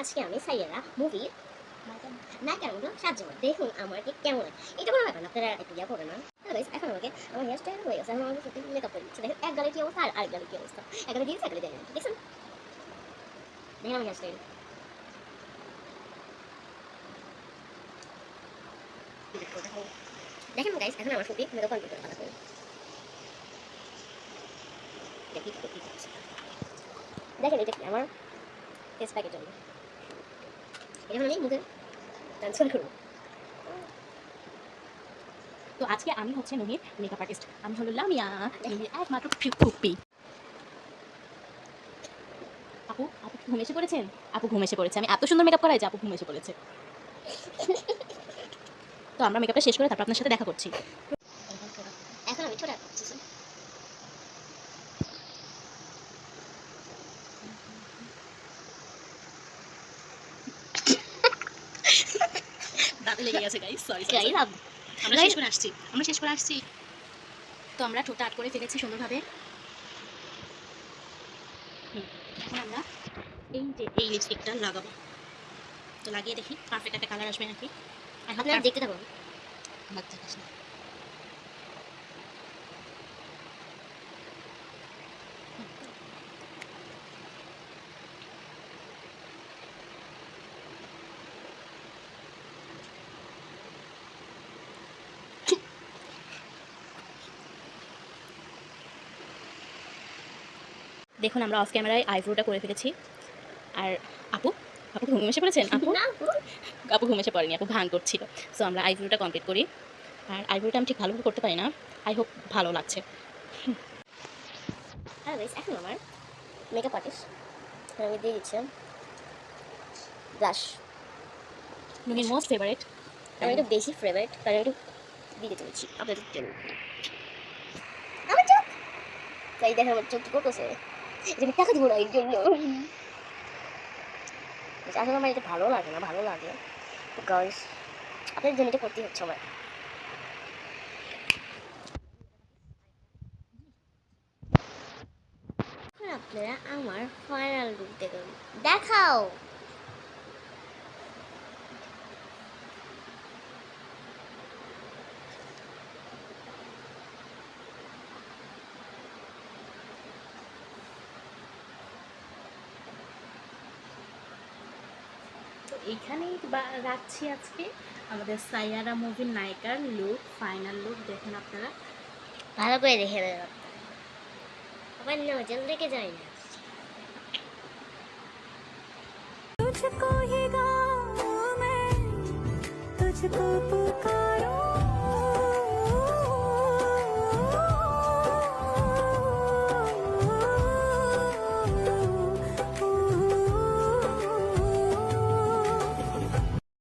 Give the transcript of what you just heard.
আজকে আমি সাইয়ারা মুভি না কেন সাহায্য করে দেখুন আমার কি কেমন। এটা কোনো ব্যাপার আপনারা একটু ইয়া না। এখন আমাকে আমার হেয়ার স্টাইল হয়ে গেছে, এখন আমাকে সত্যি মেকআপ করে দিচ্ছে দেখেন, এক গালে কি অবস্থা আর আরেক গালে কি অবস্থা? এক গালে দিয়েছে এক গালে দেখেন আমার হেয়ার স্টাইল দেখেন গাইস এখন আমার সত্যি মেকআপ দেখেন, এটা কি আমার ফেস প্যাকের জন্য এটা আমি মুখে ট্রান্সফার করব তো আজকে আমি হচ্ছে নহির মেকআপ আর্টিস্ট আমি হলো লামিয়া। নহির একমাত্র ফুপি আপু আপু ঘুম এসে পড়েছেন আপু ঘুম এসে পড়েছে। আমি এত সুন্দর মেকআপ করাই যে আপু ঘুম এসে পড়েছে। তো আমরা মেকআপটা শেষ করে তারপর আপনার সাথে দেখা করছি এখন আমি ছোট করছি দাঁতে লেগে গেছে গাইস সরি গাইস আমরা শেষ করে আসছি আমরা শেষ করে আসছি। তো আমরা ঠোঁটটা আট করে ফেলেছি সুন্দরভাবে। এখন আমরা এই যে এই লিপস্টিকটা লাগাবো। তো লাগিয়ে দেখি পারফেক্ট একটা কালার আসবে নাকি? আপনারা দেখতে থাকুন। দেখাস না দেখুন আমরা অফ ক্যামেরায় আইব্রোটা করে ফেলেছি। আর আপু আপু ঘুম এসে পড়েছেন? আপু? আপু। ঘুম এসে পড়েনি আপু ভাঙ করছিল। সো আমরা আইব্রোটা কমপ্লিট করি। আর আইব্রোটা আমি ঠিক ভালোভাবে করতে পারি না। আই হোপ ভালো লাগছে। হ্যাঁ এখন আমার মেকআপ আর্টিস্ট আমি দিয়ে দিচ্ছি ব্লাশ নুনির মোস্ট ফেভারিট আমি একটু বেশি ফেভারিট কারণ একটু দিতে চলেছি আপনাদের জন্য। আমার চোখ! তাই দেখেন আমার চোখ করতেছে? আমি টাকা দিব না এর জন্য। আসলে আমার এটা ভালো লাগে না, ভালো লাগে। গাইস আপনাদের জন্য এটা করতেই হচ্ছে আমার। আপনারা আমার ফাইনাল লুক দেখুন। দেখাও। এইখানেই বা- রাখছি আজকে আমাদের সাইয়ারা মুভির নায়িকার লুক ফাইনাল লুক দেখুন আপনারা ভালো করে দেখে নেবেন আবার নজর লেগে যায় না तुझको ही गाऊं मैं तुझको पुकारूं